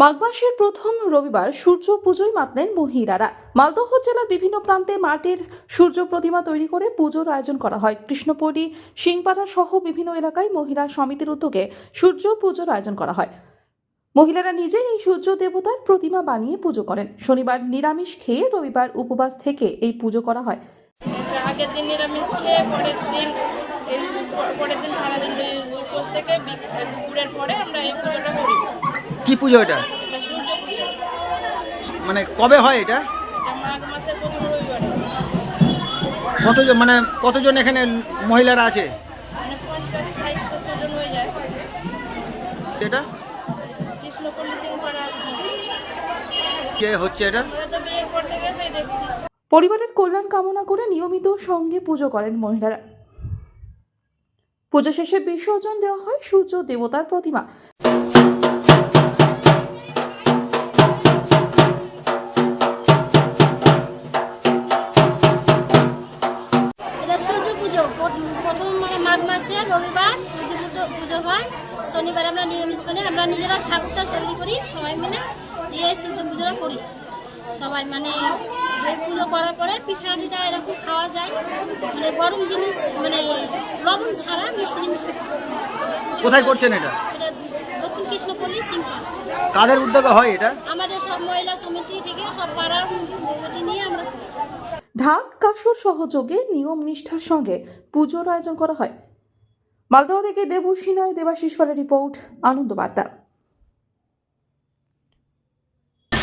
মাঘ মাসের প্রথম রবিবার সূর্য পুজোয় মাতলেন মহিলারা। মালদহ জেলার বিভিন্ন প্রান্তে মাটির সূর্য প্রতিমা তৈরি করে পুজোর আয়োজন করা হয়। কৃষ্ণপল্লী সিংপাড়া সহ বিভিন্ন এলাকায় মহিলা সমিতির উদ্যোগে সূর্য পুজোর আয়োজন করা হয়। মহিলারা নিজেই এই সূর্য দেবতার প্রতিমা বানিয়ে পুজো করেন। শনিবার নিরামিষ খেয়ে রবিবার উপবাস থেকে এই পুজো করা হয়। আগের দিন নিরামিষ খেয়ে পরের দিন পরের দিন সারাদিন উপোস থেকে দুপুরের পরে আমরা এই পুজোটা করি। কি পুজো এটা? মানে কবে হয় এটা? এটা মাঘ মাসের প্রথম রবিবারে। কতজন মানে কতজন এখানে মহিলারা আছে? মানে এটা? কে হচ্ছে এটা? পরিবারের কল্যাণ কামনা করে নিয়মিত সঙ্গে পুজো করেন মহিলারা। পুজো শেষে বিসর্জন দেওয়া হয় সূর্য দেবতার প্রতিমা। মাঘ মাসে রবিবার সূর্য পুজো পুজো হয়। শনিবার আমরা নিরামিষ মানে আমরা নিজেরা ঠাকুরটা তৈরি করি সবাই মিলে দিয়ে এই সূর্য পুজোটা করি। সবাই মানে পুজো করার পরে পিঠা টিঠা এরকম খাওয়া যায়। মানে গরম জিনিস মানে লবণ ছাড়া মিষ্টি জিনিস কোথায় করছেন এটা? দক্ষিণ কৃষ্ণপল্লী সিংহা কাদের উদ্যোগে হয় এটা? আমাদের সব মহিলা সমিতি থেকে সব পাড়ার নিয়ে। ঢাক কাসর সহযোগে নিয়ম নিষ্ঠার সঙ্গে পুজোর আয়োজন করা হয়। মালদহ থেকে দেবসিনায় দেবাশিস পালের রিপোর্ট আনন্দ বার্তা